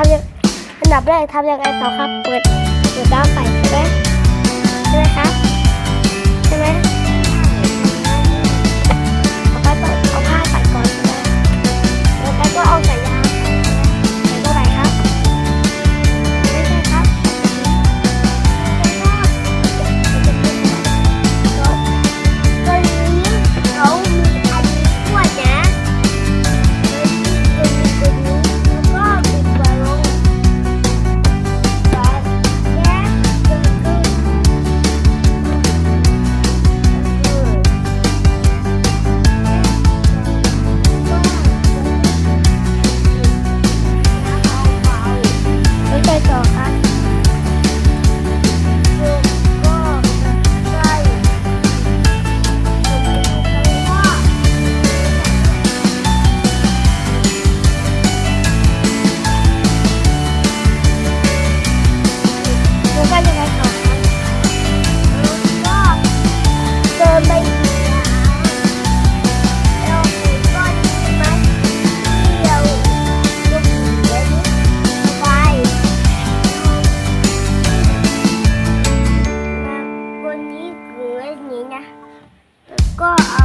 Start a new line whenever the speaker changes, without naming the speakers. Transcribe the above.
ทำยังอันดับแรกทำยังไงต่อครับ เปิดเปิดด้ามไปใช่ไหมใช่ไหมครับ God.